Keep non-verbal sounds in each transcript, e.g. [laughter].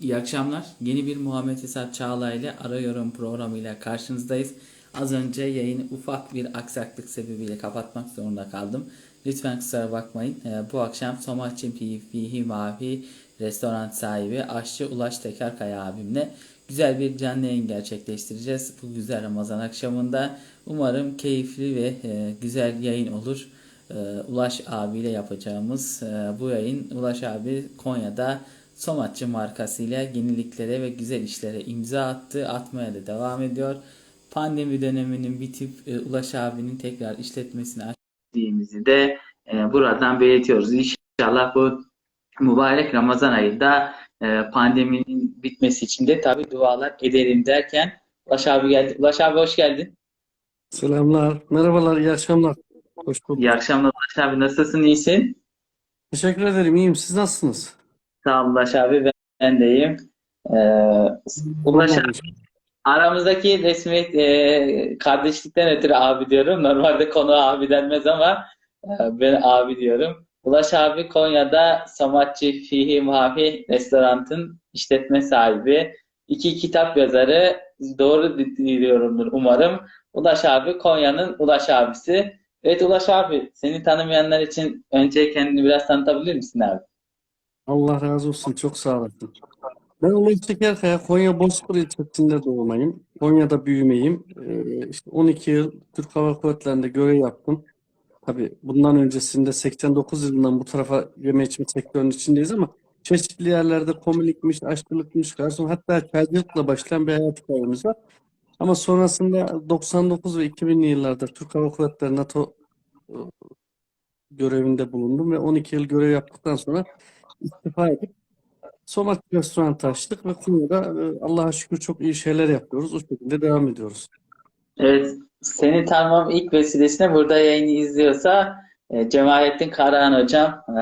İyi akşamlar. Yeni bir Muhammed Esat Çağla ile Arıyorum programıyla karşınızdayız. Az önce yayını ufak bir aksaklık sebebiyle kapatmak zorunda kaldım. Lütfen kusura bakmayın. Ee, bu akşam Somaçin Fihi Mavi restoran sahibi aşçı Ulaş Tekerkaya abimle güzel bir canlı yayın gerçekleştireceğiz. Bu güzel Ramazan akşamında umarım keyifli ve e, güzel yayın olur. Ee, Ulaş abiyle yapacağımız e, bu yayın Ulaş abi Konya'da Somatçı markasıyla yeniliklere ve güzel işlere imza attı. Atmaya da devam ediyor. Pandemi döneminin bitip e, Ulaş abinin tekrar işletmesini açtığımızı de e, buradan belirtiyoruz. İnşallah bu mübarek Ramazan ayında e, pandeminin bitmesi için de tabi dualar edelim derken Ulaş abi geldi. Ulaş abi hoş geldin. Selamlar, merhabalar, iyi akşamlar. Hoş bulduk. İyi akşamlar Ulaş abi. Nasılsın? İyisin? Teşekkür ederim, iyiyim. Siz nasılsınız? Sağ ol Ulaş abi. Ben, ben de iyiyim. Ee, Ulaş abi, aramızdaki resmi e, kardeşlikten ötürü abi diyorum. Normalde konu abi denmez ama e, ben abi diyorum. Ulaş abi Konya'da Samatçı Fihi Mavi Restorant'ın işletme sahibi. İki kitap yazarı. Doğru diliyorumdur umarım. Ulaş abi Konya'nın Ulaş abisi. Evet Ulaş abi seni tanımayanlar için önce kendini biraz tanıtabilir misin abi? Allah razı olsun, çok sağ olasın. Ben Ulaş Tekerkaya, Konya Bozkır ilçesinde doğmayım. Konya'da büyümeyim. Ee, işte 12 yıl Türk Hava Kuvvetleri'nde görev yaptım. Tabii bundan öncesinde 89 yılından bu tarafa yeme içme sektörünün içindeyiz ama çeşitli yerlerde komilikmiş, aşçılıkmış, garson hatta çaycılıkla başlayan bir hayat hikayemiz var. Ama sonrasında 99 ve 2000'li yıllarda Türk Hava Kuvvetleri NATO e, görevinde bulundum ve 12 yıl görev yaptıktan sonra istifa edip Somat restoran açtık ve Konya'da e, Allah'a şükür çok iyi şeyler yapıyoruz. O şekilde devam ediyoruz. Evet, seni tanımam ilk vesilesine burada yayını izliyorsa e, Cemalettin Karahan hocam e,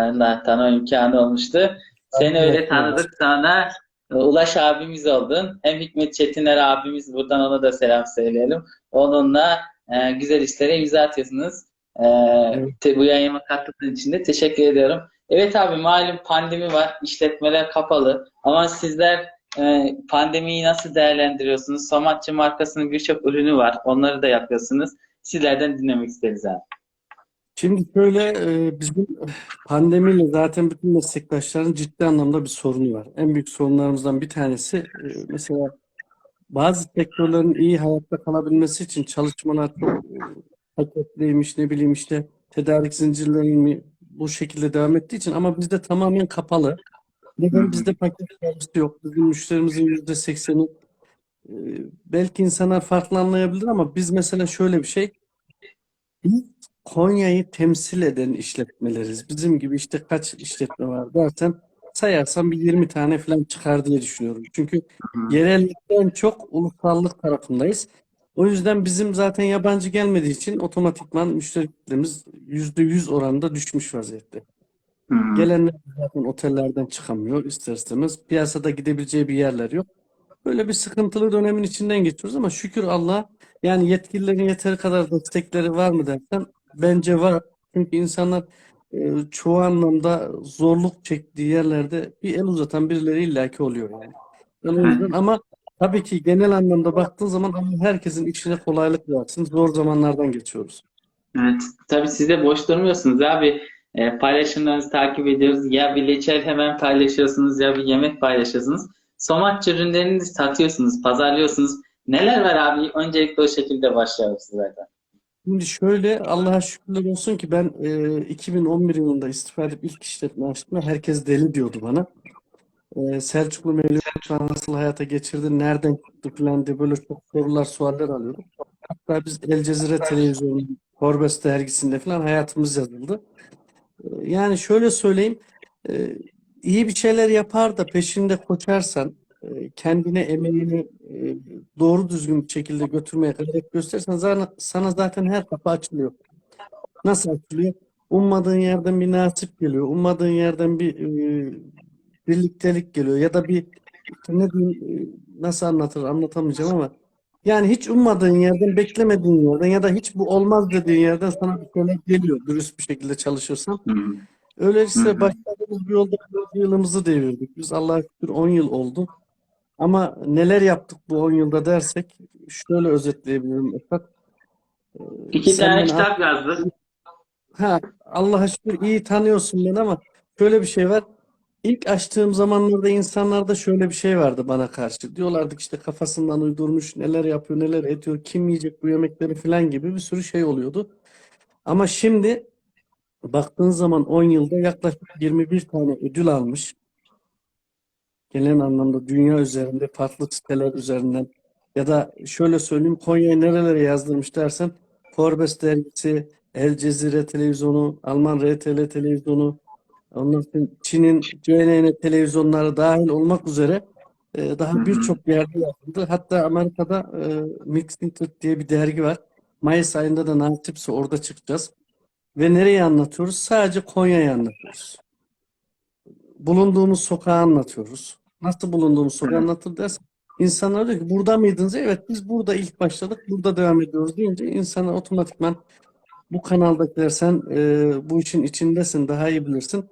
tanıma imkanı olmuştu. Seni öyle Evet, tanıdık sonra e, Ulaş abimiz oldun. Hem Hikmet Çetiner abimiz buradan ona da selam söyleyelim. Onunla e, güzel işlere imza atıyorsunuz. E, Evet. bu yayına katıldığın için de teşekkür ediyorum. Evet abi malum pandemi var, işletmeler kapalı ama sizler e, pandemiyi nasıl değerlendiriyorsunuz? Somatçı markasının birçok ürünü var. Onları da yapıyorsunuz. Sizlerden dinlemek isteriz abi. Şimdi şöyle e, bizim pandemiyle zaten bütün meslektaşların ciddi anlamda bir sorunu var. En büyük sorunlarımızdan bir tanesi e, mesela bazı sektörlerin iyi hayatta kalabilmesi için çalışmalar çok e, paketliymiş ne bileyim işte tedarik zincirlerinin mi bu şekilde devam ettiği için ama bizde tamamen kapalı. Neden bizde paket servisi yok? Bizim müşterimizin yüzde sekseni e, belki insanlar farklı anlayabilir ama biz mesela şöyle bir şey Konya'yı temsil eden işletmeleriz. Bizim gibi işte kaç işletme var dersen sayarsam bir 20 tane falan çıkar diye düşünüyorum. Çünkü yerellikten çok ulusallık tarafındayız. O yüzden bizim zaten yabancı gelmediği için otomatikman müşteri kitlemiz %100 oranında düşmüş vaziyette. Hı. Gelenler zaten otellerden çıkamıyor ister istemez. Piyasada gidebileceği bir yerler yok. Böyle bir sıkıntılı dönemin içinden geçiyoruz ama şükür Allah yani yetkililerin yeteri kadar destekleri var mı dersen bence var. Çünkü insanlar e, çoğu anlamda zorluk çektiği yerlerde bir el uzatan birileri illaki oluyor yani. Ben o yüzden ama tabii ki genel anlamda baktığın zaman herkesin işine kolaylık versin. Zor zamanlardan geçiyoruz. Evet. Tabii siz de boş durmuyorsunuz abi. E, paylaşımlarınızı takip ediyoruz. Ya bir reçel hemen paylaşıyorsunuz ya bir yemek paylaşıyorsunuz. Somatçı ürünlerini satıyorsunuz, pazarlıyorsunuz. Neler var abi? Öncelikle o şekilde başlayalım sizlerden. Şimdi şöyle Allah'a şükürler olsun ki ben e, 2011 yılında istifa edip ilk işletme açtım. Herkes deli diyordu bana. E, Selçuklu Mevlüt an nasıl hayata geçirdi, nereden çıktı falan diye böyle çok sorular, sualler alıyordum. Hatta biz El Cezire Televizyonu, Forbes dergisinde falan hayatımız yazıldı. E, yani şöyle söyleyeyim, e, iyi bir şeyler yapar da peşinde koşarsan, e, kendine emeğini e, doğru düzgün bir şekilde götürmeye gayret gösterirsen sana, sana zaten her kapı açılıyor. Nasıl açılıyor? Ummadığın yerden bir nasip geliyor. Ummadığın yerden bir e, birliktelik geliyor. Ya da bir ne diyeyim, e, nasıl anlatır anlatamayacağım ama yani hiç ummadığın yerden, beklemediğin yerden ya da hiç bu olmaz dediğin yerden sana bir şeyler geliyor dürüst bir şekilde çalışırsan. Öyleyse başladığımız bir yolda 10 yılımızı devirdik. Biz Allah'a şükür 10 yıl oldu. Ama neler yaptık bu 10 yılda dersek şöyle özetleyebilirim Esat. İki Sen tane kitap yazdık. Ha, Allah'a şükür iyi tanıyorsun beni ama şöyle bir şey var. İlk açtığım zamanlarda insanlarda şöyle bir şey vardı bana karşı. Diyorlardı ki işte kafasından uydurmuş, neler yapıyor, neler ediyor, kim yiyecek bu yemekleri falan gibi bir sürü şey oluyordu. Ama şimdi baktığın zaman 10 yılda yaklaşık 21 tane ödül almış. Genel anlamda dünya üzerinde farklı siteler üzerinden ya da şöyle söyleyeyim Konya'yı nerelere yazdırmış dersen Forbes dergisi, El Cezire televizyonu, Alman RTL televizyonu, sonra Çin'in CNN televizyonları dahil olmak üzere e, daha birçok yerde yazıldı. Hatta Amerika'da e, Mixed Truth diye bir dergi var. Mayıs ayında da nasipse orada çıkacağız. Ve nereyi anlatıyoruz? Sadece Konya'yı anlatıyoruz. Bulunduğumuz sokağı anlatıyoruz. Nasıl bulunduğumuz sokağı anlatır dersen insanlar diyor ki burada mıydınız? Evet biz burada ilk başladık. Burada devam ediyoruz deyince insanlar otomatikman bu kanaldakiler sen e, bu işin içindesin daha iyi bilirsin.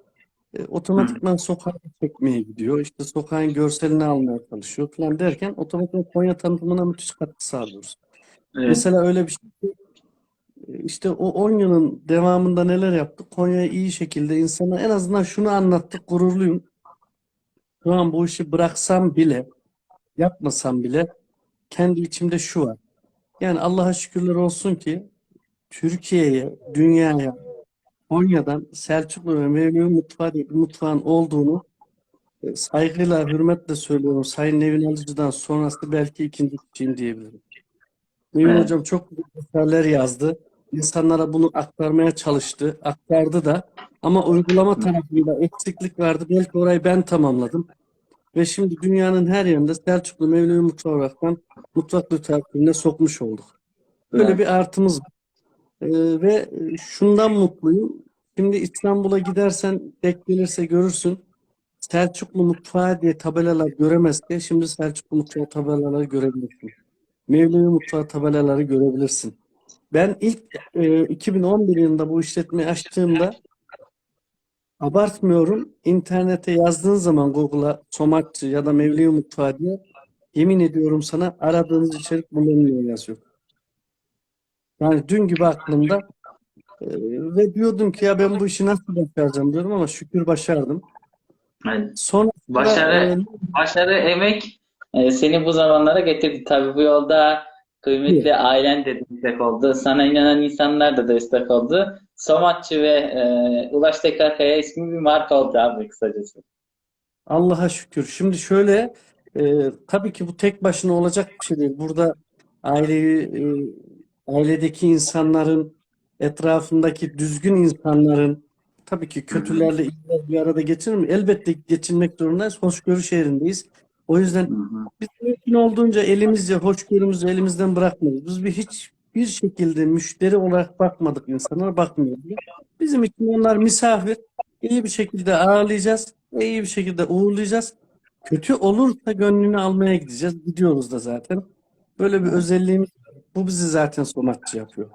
E, otomatikman sokağa çekmeye gidiyor. İşte sokağın görselini almaya çalışıyor falan derken otomatikman Konya tanıtımına müthiş katkı sağlıyoruz. Evet. Mesela öyle bir şey e, işte o 10 yılın devamında neler yaptık? Konya'yı iyi şekilde insana en azından şunu anlattık, gururluyum. Şu an bu işi bıraksam bile, yapmasam bile kendi içimde şu var. Yani Allah'a şükürler olsun ki Türkiye'ye, dünyaya, Konya'dan Selçuklu ve Mevlevi Mutfağı diye bir mutfağın olduğunu e, saygıyla, hürmetle söylüyorum. Sayın Nevin Alıcı'dan sonrası belki ikinci kişiyim diyebilirim. Nevin Evet. Hocam çok güzel eserler yazdı. İnsanlara bunu aktarmaya çalıştı. Aktardı da. Ama uygulama tarafında eksiklik vardı. Belki orayı ben tamamladım. Ve şimdi dünyanın her yerinde Selçuklu Mevlevi Mutfağı olaraktan mutfak literatürüne sokmuş olduk. Böyle Evet. bir artımız var. Ee, ve şundan mutluyum. Şimdi İstanbul'a gidersen denk gelirse görürsün. Selçuklu Mutfağı diye tabelalar göremezken şimdi Selçuklu Mutfağı tabelaları görebilirsin. Mevlevi Mutfağı tabelaları görebilirsin. Ben ilk e, 2011 yılında bu işletmeyi açtığımda abartmıyorum. internete yazdığın zaman Google'a Somakçı ya da Mevlevi Mutfağı diye yemin ediyorum sana aradığınız içerik bulunmuyor yazıyor. Yani dün gibi aklımda e, ve diyordum ki ya ben bu işi nasıl başaracağım diyorum ama şükür başardım. Evet. Sonrasında Başarı, e, başarı, emek e, seni bu zamanlara getirdi. Tabii bu yolda kıymetli ailen de destek oldu. Sana inanan insanlar da destek oldu. Somatçı ve e, Ulaş Tekrarkaya ismi bir marka oldu abi kısacası. Allah'a şükür. Şimdi şöyle, e, tabii ki bu tek başına olacak bir şey değil. Burada aileyi, e, ailedeki insanların, etrafındaki düzgün insanların, tabii ki kötülerle iyiler bir arada geçirir mi? Elbette geçinmek zorundayız. Hoşgörü şehrindeyiz. O yüzden biz mümkün olduğunca elimizce, hoşgörümüzü elimizden bırakmıyoruz. Biz bir hiçbir şekilde müşteri olarak bakmadık insanlara, bakmıyoruz. Bizim için onlar misafir. İyi bir şekilde ağırlayacağız. iyi bir şekilde uğurlayacağız. Kötü olursa gönlünü almaya gideceğiz. Gidiyoruz da zaten. Böyle bir özelliğimiz. Bu bizi zaten sonatçı yapıyor.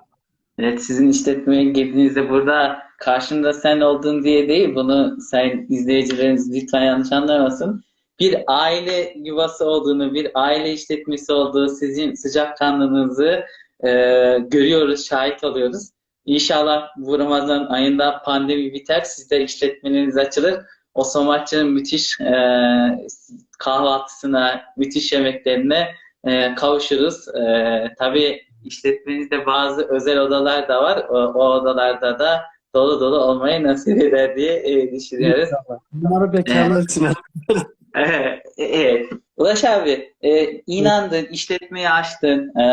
Evet sizin işletmeye girdiğinizde burada karşında sen oldun diye değil bunu sayın izleyicileriniz lütfen yanlış anlamasın. Bir aile yuvası olduğunu, bir aile işletmesi olduğu sizin sıcakkanlılığınızı e, görüyoruz, şahit oluyoruz. İnşallah bu Ramazan ayında pandemi biter, siz de işletmeleriniz açılır. O Somaç'ın müthiş e, kahvaltısına, müthiş yemeklerine e, kavuşuruz. E, tabii işletmenizde bazı özel odalar da var. O, o odalarda da dolu dolu olmayı nasip eder diye e, düşünüyoruz. Bunları bekarlar için Evet, [laughs] evet. Ulaş abi, e, inandın, işletmeyi açtın, e,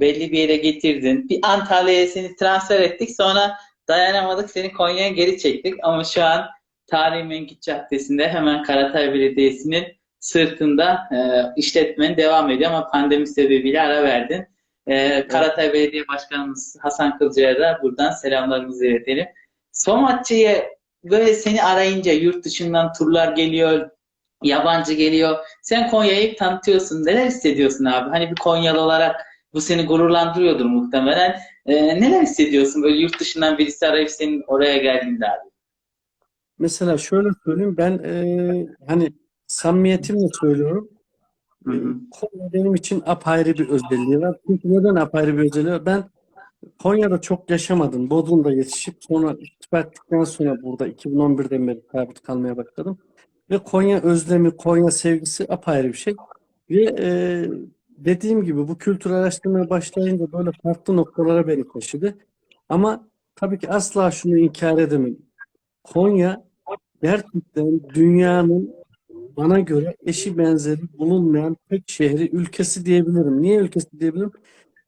belli bir yere getirdin. Bir Antalya'ya seni transfer ettik, sonra dayanamadık, seni Konya'ya geri çektik. Ama şu an Tarihi Menkit Caddesi'nde hemen Karatay Belediyesi'nin sırtında e, işletmen devam ediyor ama pandemi sebebiyle ara verdin. E, Karatay Belediye Başkanımız Hasan Kılcı'ya da buradan selamlarımızı iletelim. Somatçı'ya böyle seni arayınca yurt dışından turlar geliyor, yabancı geliyor. Sen Konya'yı tanıtıyorsun. Neler hissediyorsun abi? Hani bir Konyalı olarak bu seni gururlandırıyordur muhtemelen. Ee, neler hissediyorsun böyle yurt dışından birisi arayıp senin oraya geldiğinde abi? mesela şöyle söyleyeyim ben e, hani samimiyetimle söylüyorum. Hı hı. Konya benim için apayrı bir özelliği var. Çünkü neden apayrı bir özelliği var? Ben Konya'da çok yaşamadım. Bodrum'da yetişip sonra istifa ettikten sonra burada 2011'den beri sabit kalmaya başladım. Ve Konya özlemi, Konya sevgisi apayrı bir şey. Ve e, dediğim gibi bu kültür araştırmaya başlayınca böyle farklı noktalara beni taşıdı. Ama tabii ki asla şunu inkar edemem. Konya gerçekten dünyanın bana göre eşi benzeri bulunmayan tek şehri, ülkesi diyebilirim. Niye ülkesi diyebilirim?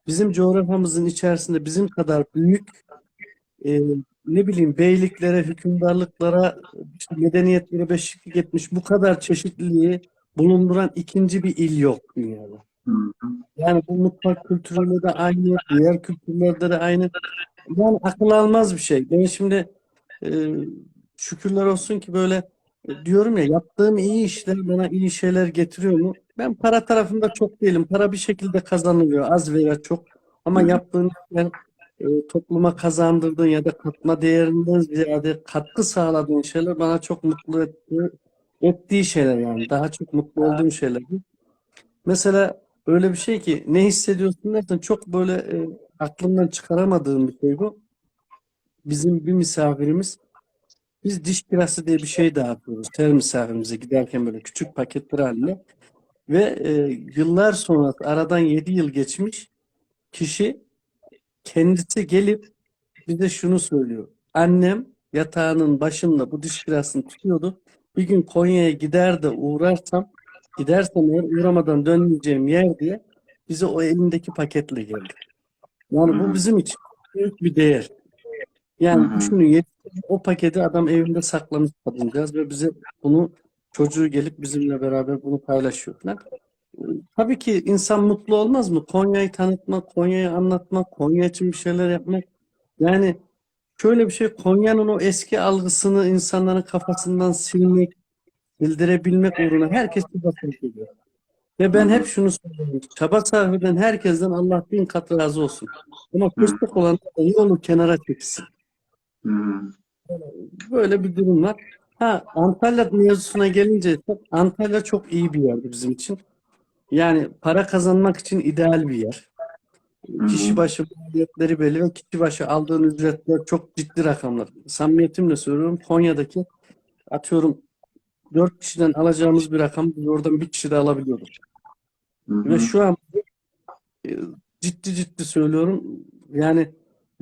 Bizim coğrafyamızın içerisinde bizim kadar büyük e, ne bileyim beyliklere, hükümdarlıklara, işte medeniyetlere beşiklik etmiş bu kadar çeşitliliği bulunduran ikinci bir il yok dünyada. Yani bu mutfak kültürüyle de aynı, diğer kültürlerde de aynı. Yani akıl almaz bir şey. Ben şimdi e, şükürler olsun ki böyle diyorum ya yaptığım iyi işler bana iyi şeyler getiriyor mu? Ben para tarafında çok değilim. Para bir şekilde kazanılıyor. Az veya çok. Ama yaptığın işler e, topluma kazandırdığın ya da katma değerinden ziyade katkı sağladığın şeyler bana çok mutlu etti, ettiği şeyler yani. Daha çok mutlu olduğum şeyler. Mesela öyle bir şey ki ne hissediyorsun dersen çok böyle e, aklımdan çıkaramadığım bir şey bu. Bizim bir misafirimiz biz diş kirası diye bir şey dağıtıyoruz her misafirimize giderken böyle küçük paketler halinde ve e, yıllar sonra aradan 7 yıl geçmiş kişi kendisi gelip bize şunu söylüyor. Annem yatağının başında bu diş kirasını tutuyordu. Bir gün Konya'ya gider de uğrarsam gidersem eğer uğramadan dönmeyeceğim yer diye bize o elindeki paketle geldi. Yani bu hı. bizim için büyük bir değer. Yani hı. düşünün o paketi adam evinde saklamış kadıncağız ve bize bunu çocuğu gelip bizimle beraber bunu paylaşıyor falan. Tabii ki insan mutlu olmaz mı? Konya'yı tanıtmak, Konya'yı anlatmak, Konya için bir şeyler yapmak. Yani şöyle bir şey Konya'nın o eski algısını insanların kafasından silmek, bildirebilmek uğruna herkes bir basın ediyor. Ve ben hep şunu söylüyorum. Çaba sarf eden herkesten Allah bin kat razı olsun. Ama köstek olan da yolu kenara çeksin. Hı. Böyle bir durum var. Ha Antalya mevzusuna gelince Antalya çok iyi bir yerdi bizim için. Yani para kazanmak için ideal bir yer. Hı Kişi başı maliyetleri belli ve kişi başı aldığın ücretler çok ciddi rakamlar. Samimiyetimle söylüyorum Konya'daki atıyorum 4 kişiden alacağımız bir rakam biz oradan bir kişi de alabiliyoruz. Hı Ve şu an e, ciddi ciddi söylüyorum. Yani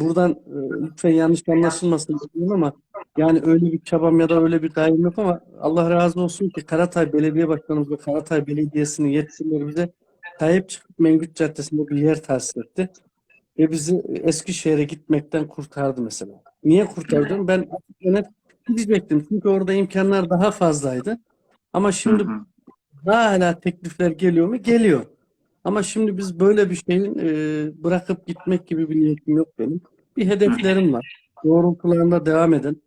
buradan e, lütfen yanlış anlaşılmasın diyorum ama yani öyle bir çabam ya da öyle bir gayem yok ama Allah razı olsun ki Karatay Belediye Başkanımız ve Karatay Belediyesi'nin yetkilileri bize sahip çıkıp Mengüt Caddesi'nde bir yer tahsis etti. Ve bizi Eskişehir'e gitmekten kurtardı mesela. Niye kurtardı? Ben açık ve net gidecektim. Çünkü orada imkanlar daha fazlaydı. Ama şimdi daha hala teklifler geliyor mu? Geliyor. Ama şimdi biz böyle bir şeyin e, bırakıp gitmek gibi bir niyetim yok benim. Bir hedeflerim var. Doğrultularında devam edin.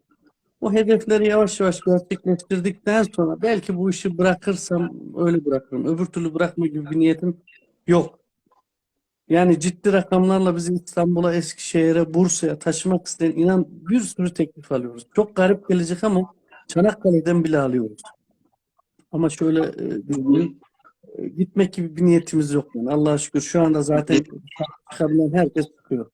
O hedefleri yavaş yavaş gerçekleştirdikten sonra belki bu işi bırakırsam öyle bırakırım. Öbür türlü bırakma gibi bir niyetim yok. Yani ciddi rakamlarla bizi İstanbul'a, Eskişehir'e, Bursa'ya taşımak isteyen inan bir sürü teklif alıyoruz. Çok garip gelecek ama Çanakkale'den bile alıyoruz. Ama şöyle e, gitmek gibi bir niyetimiz yok yani. Allah'a şükür şu anda zaten çıkabilen herkes çıkıyor.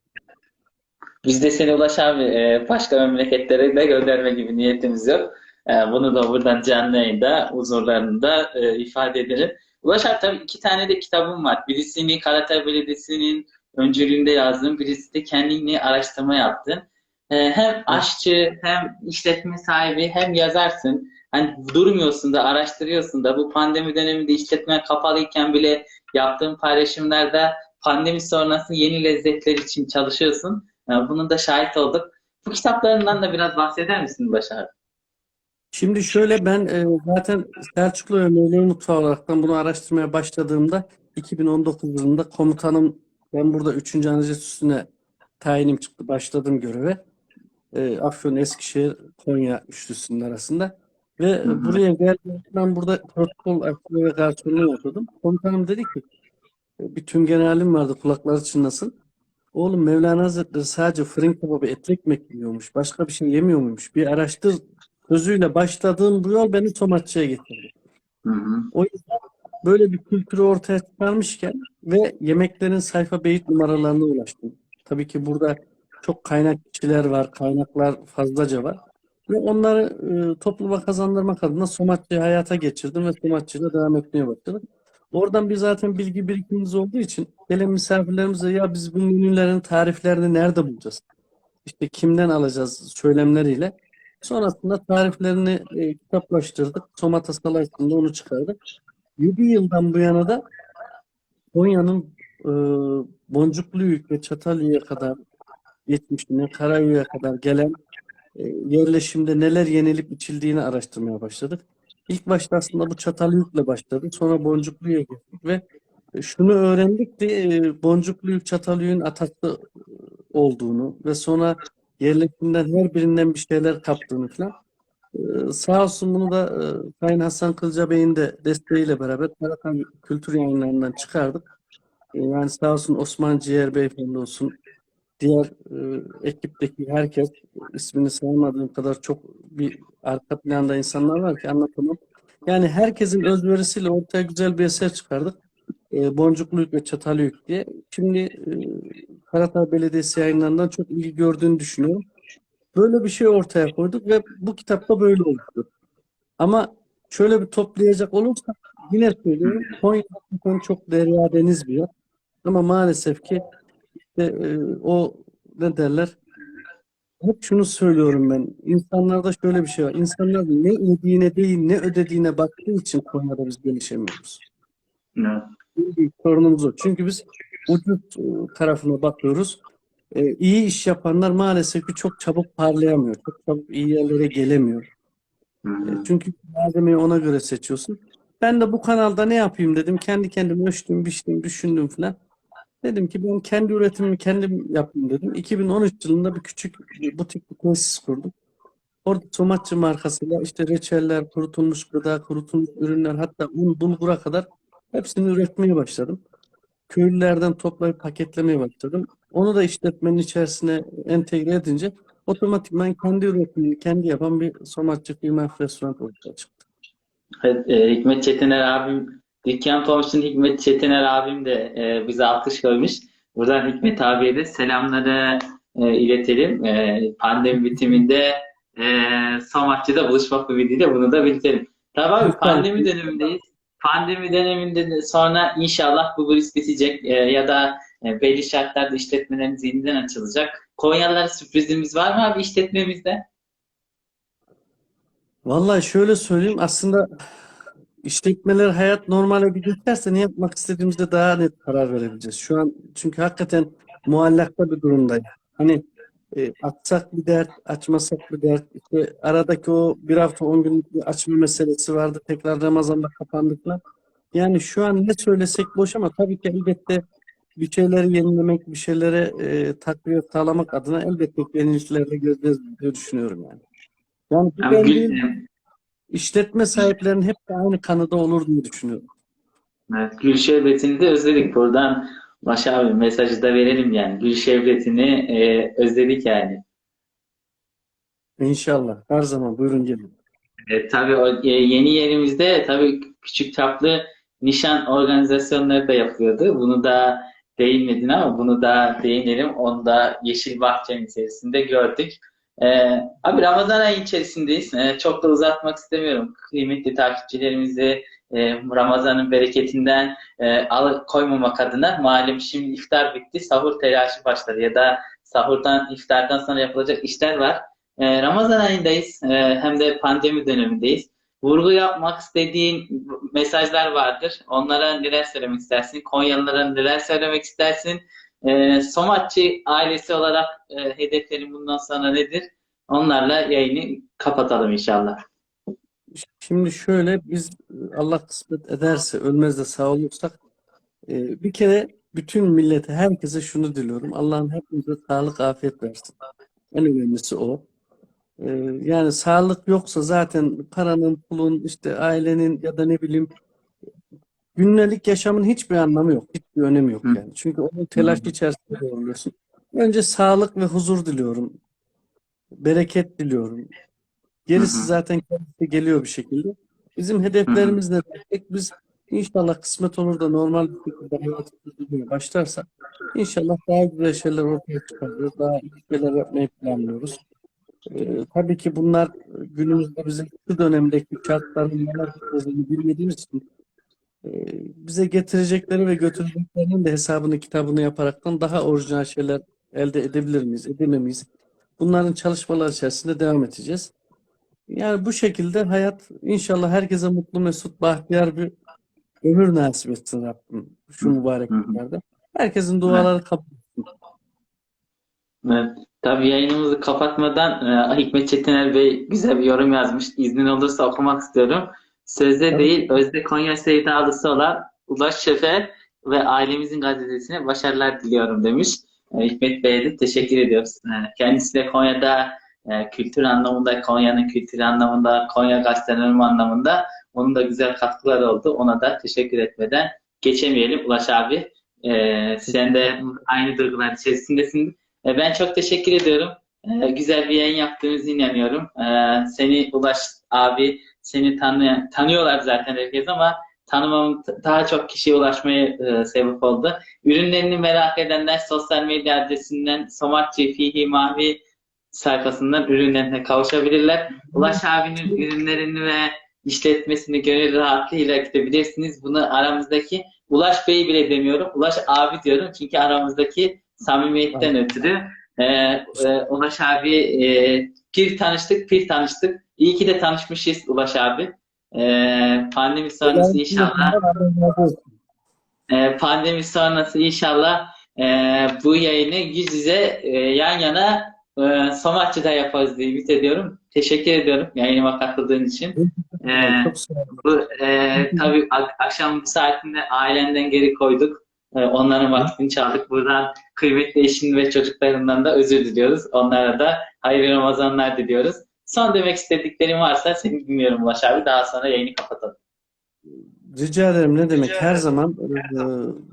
Biz de seni Ulaş abi e, başka memleketlere de gönderme gibi niyetimiz yok. E, Bunu da buradan canlı yayında huzurlarında e, ifade edelim. Ulaş abi tabii iki tane de kitabım var. Birisini Karatay Belediyesi'nin öncülüğünde yazdığım, birisi de kendini araştırma yaptın. E, Hem aşçı, hem işletme sahibi, hem yazarsın. Hani durmuyorsun da, araştırıyorsun da. Bu pandemi döneminde işletme kapalıyken bile yaptığın paylaşımlarda pandemi sonrası yeni lezzetler için çalışıyorsun. Ee, Bunun da şahit olduk. Bu kitaplarından da biraz bahseder misin Başar? Şimdi şöyle ben e, zaten Selçuklu ve Mevlevi Mutfağı olaraktan bunu araştırmaya başladığımda 2019 yılında komutanım ben burada 3. Anadolu Üssü'ne tayinim çıktı. Başladım göreve. E, Afyon, Eskişehir, Konya üçlüsünün arasında. Ve Hı hı. buraya geldiğimde ben burada protokol aşçılığı ve garsonluğu yapıyordum. Komutanım dedi ki e, bir tümgenalim vardı kulakları çınlasın. Oğlum Mevlana Hazretleri sadece fırın kebabı etli ekmek yiyormuş. Başka bir şey yemiyor muymuş? Bir araştır sözüyle başladığım bu yol beni Tomatçı'ya getirdi. Hı hı. O yüzden böyle bir kültürü ortaya çıkarmışken ve yemeklerin sayfa beyit numaralarına ulaştım. Tabii ki burada çok kaynak kişiler var, kaynaklar fazlaca var. Ve onları e, topluma kazandırmak adına Somatçı'yı hayata geçirdim ve Somatçı'yla devam etmeye başladık. Oradan bir zaten bilgi birikimimiz olduğu için gelen misafirlerimize ya biz bu menülerin tariflerini nerede bulacağız? İşte kimden alacağız söylemleriyle. Sonrasında tariflerini e, kitaplaştırdık. Somata Salayı'nda onu çıkardık. 7 yıldan bu yana da Konya'nın e, Boncuklu'yu ve Çatalhöyük'e kadar geçmişine, Karayüzü'ye kadar gelen yerleşimde neler yenilip içildiğini araştırmaya başladık. İlk başta aslında bu Çatalhöyük'le başladı. Sonra Boncuklu'ya gittik ve e, şunu öğrendik ki e, Boncukluyuk Çatalhöyük'ün atası olduğunu ve sonra yerleşimden her birinden bir şeyler kaptığını falan. Ee, sağ olsun bunu da e, Sayın Hasan Kılca Bey'in de desteğiyle beraber Karakan Kültür Yayınları'ndan çıkardık. Ee, yani sağ olsun Osman Ciğer Beyefendi olsun, diğer e, ekipteki herkes ismini sayamadığım kadar çok bir arka planda insanlar var ki anlatamam. Yani herkesin özverisiyle ortaya güzel bir eser çıkardık. E, Boncukluyuk ve Çatalhöyük diye. Şimdi e, Karatay Belediyesi yayınlarından çok ilgi gördüğünü düşünüyorum. Böyle bir şey ortaya koyduk ve bu kitapta böyle oldu. Ama şöyle bir toplayacak olursak yine söylüyorum Konya hakikaten çok derya deniz bir yer. Ama maalesef ki işte, e, o ne derler hep şunu söylüyorum ben. İnsanlarda şöyle bir şey var. İnsanlar ne yediğine değil ne ödediğine baktığı için Konya'da biz gelişemiyoruz. Evet. En büyük sorunumuz o. Çünkü biz ucuz e, tarafına bakıyoruz. E, iyi iş yapanlar maalesef ki çok çabuk parlayamıyor. Çok çabuk iyi yerlere gelemiyor. Hı E, hı. Çünkü malzemeyi ona göre seçiyorsun. Ben de bu kanalda ne yapayım dedim. Kendi kendime ölçtüm, biçtim, düşündüm falan. Dedim ki ben kendi üretimimi kendim yapayım dedim. 2013 yılında bir küçük butik bir tesis kurdum. Orada Somatçı markasıyla işte reçeller, kurutulmuş gıda, kurutulmuş ürünler hatta un, bulgura kadar hepsini üretmeye başladım. Köylülerden toplayıp paketlemeye başladım. Onu da işletmenin içerisine entegre edince otomatikman kendi üretimini kendi yapan bir Somatçı firma restoran ortaya çıktı. Evet, Hikmet Çetiner abim, Dükkan Komşu'nun Hikmet Çetiner abim de e, bize alkış koymuş. Buradan Hikmet abiye de selamları e, iletelim. E, pandemi bitiminde e, Samatçı'da buluşmak ümidiyle bunu da belirtelim. Lütfen. pandemi dönemindeyiz. Pandemi döneminde de sonra inşallah bu virüs bitecek e, ya da e, belli şartlarda işletmelerimiz yeniden açılacak. Konyalılara sürprizimiz var mı abi işletmemizde? Vallahi şöyle söyleyeyim aslında işletmeler hayat normale bir geçerse ne yapmak istediğimizde daha net karar verebileceğiz. Şu an çünkü hakikaten muallakta bir durumdayız. Hani e, açsak bir dert, açmasak bir dert. İşte aradaki o bir hafta on günlük bir açma meselesi vardı. Tekrar Ramazan'da kapandıklar. Yani şu an ne söylesek boş ama tabii ki elbette bir şeyleri yenilemek, bir şeylere e, takviye sağlamak adına elbette ki yeniliklerle göreceğiz diye düşünüyorum yani. Yani bu ben değil, işletme sahiplerinin hep de aynı kanıda olur diye düşünüyorum. Evet, gül şerbetini de özledik. Buradan Başa abi mesajı da verelim yani. Gül şerbetini e, özledik yani. İnşallah. Her zaman buyurun gelin. E, tabii o e, yeni yerimizde tabii küçük çaplı nişan organizasyonları da yapılıyordu. Bunu da değinmedin ama bunu da değinelim. Onu da Yeşil Bahçe'nin içerisinde gördük. E, abi Ramazan ayı içerisindeyiz. E, çok da uzatmak istemiyorum. Kıymetli takipçilerimizi e, Ramazan'ın bereketinden e, al koymamak adına malum şimdi iftar bitti, sahur telaşı başladı ya da sahurdan, iftardan sonra yapılacak işler var. E, Ramazan ayındayız, e, hem de pandemi dönemindeyiz. Vurgu yapmak istediğin mesajlar vardır. Onlara neler söylemek istersin? Konyalılara neler söylemek istersin? E, Somatçı ailesi olarak e, hedeflerin bundan sonra nedir? Onlarla yayını kapatalım inşallah. Şimdi şöyle biz Allah kısmet ederse ölmez de sağ olursak e, bir kere bütün millete herkese şunu diliyorum. Allah'ın hepimize sağlık afiyet versin. En önemlisi o. E, yani sağlık yoksa zaten paranın, pulun, işte ailenin ya da ne bileyim günlük yaşamın hiçbir anlamı yok. Hiçbir önemi yok yani. Çünkü onun telaş içerisinde oluyorsun. Önce sağlık ve huzur diliyorum. Bereket diliyorum. Gerisi zaten kendisi geliyor bir şekilde. Bizim hedeflerimiz ne dersek biz inşallah kısmet olur da normal bir şekilde başlarsak inşallah daha güzel şeyler ortaya çıkarıyoruz. Daha iyi şeyler yapmayı planlıyoruz. Ee, tabii ki bunlar günümüzde bizim şu dönemdeki şartların neler bilmediğimiz için bize getirecekleri ve götüreceklerinin de hesabını kitabını yaparaktan daha orijinal şeyler elde edebilir miyiz, edememeyiz? Bunların çalışmalar içerisinde devam edeceğiz. Yani bu şekilde hayat inşallah herkese mutlu, mesut, bahtiyar bir ömür nasip etsin Rabbim şu mübarek günlerde. Herkesin duaları kabul Evet. Tabii yayınımızı kapatmadan e, Hikmet Çetiner Bey güzel bir yorum yazmış. İznin olursa okumak istiyorum. Sözde Tabii. değil, özde Konya sevdalısı olan Ulaş Şefer ve ailemizin gazetesine başarılar diliyorum demiş. E, Hikmet Bey'e de teşekkür ediyoruz. E, kendisi de Konya'da e, kültür anlamında, Konya'nın kültürü anlamında, Konya gastronomi anlamında onun da güzel katkıları oldu. Ona da teşekkür etmeden geçemeyelim. Ulaş abi, e, sen de aynı duygular içerisindesin. Ben çok teşekkür ediyorum. Güzel bir yayın yaptığımızı inanıyorum. Seni Ulaş abi, seni tanıyan, tanıyorlar zaten herkes ama tanımam daha çok kişiye ulaşmaya e, sebep oldu. Ürünlerini merak edenler sosyal medya adresinden Somatçı Fihi Mavi sayfasından ürünlerine kavuşabilirler. Ulaş abinin ürünlerini ve işletmesini gönül rahatlığıyla gidebilirsiniz. Bunu aramızdaki Ulaş Bey bile demiyorum. Ulaş abi diyorum çünkü aramızdaki samimiyetten ötürü. Ee, e, Ulaş abi e, pir tanıştık, pir tanıştık. İyi ki de tanışmışız Ulaş abi. Ee, pandemi sonrası inşallah e, pandemi sonrası inşallah e, bu yayını yüz yüze e, yan yana e, Somaççı'da yaparız diye ümit ediyorum. Teşekkür ediyorum yayınıma katıldığın için. E, bu, e, tabii ak- akşam bu saatinde ailenden geri koyduk. E, onların vaktini çaldık. Buradan kıymetli eşin ve çocuklarından da özür diliyoruz. Onlara da hayırlı Ramazanlar diliyoruz. Son demek istediklerim varsa seni dinliyorum Ulaş abi. Daha sonra yayını kapatalım. Rica ederim ne demek her zaman e,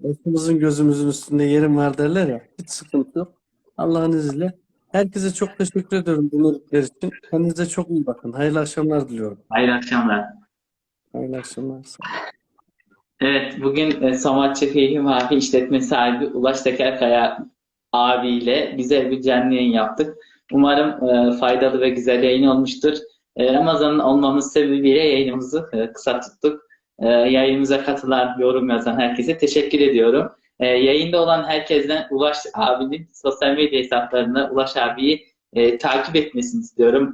başımızın gözümüzün üstünde yerim var derler ya hiç sıkıntı yok. Allah'ın izniyle. Herkese çok teşekkür ediyorum dinledikleri için. Kendinize çok iyi bakın. Hayırlı akşamlar diliyorum. Hayırlı akşamlar. Hayırlı akşamlar. Evet, bugün e, Samatçı Fehim Mavi işletme sahibi Ulaş Tekerkaya abiyle güzel bir canlı yayın yaptık. Umarım e, faydalı ve güzel yayın olmuştur. E, Ramazan'ın olmamız sebebiyle yayınımızı e, kısa tuttuk. E, yayınımıza katılan, yorum yazan herkese teşekkür ediyorum. E, yayında olan herkesten Ulaş abinin sosyal medya hesaplarına Ulaş abiyi e, takip etmesini istiyorum.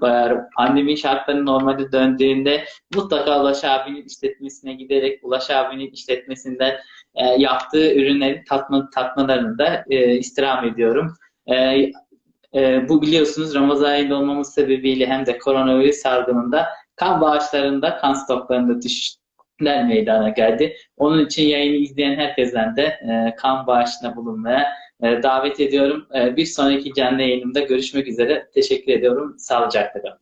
Pandemi şartları normale döndüğünde mutlaka Ulaş abinin işletmesine giderek Ulaş abinin işletmesinden e, yaptığı ürünleri tatma, tatmalarını da e, istirham ediyorum. E, e, bu biliyorsunuz Ramazan ayında olmamız sebebiyle hem de koronavirüs salgınında kan bağışlarında, kan stoklarında düşüşler meydana geldi. Onun için yayını izleyen herkesten de e, kan bağışına bulunmaya e, davet ediyorum. E, bir sonraki canlı yayınımda görüşmek üzere. Teşekkür ediyorum. Sağlıcakla kalın.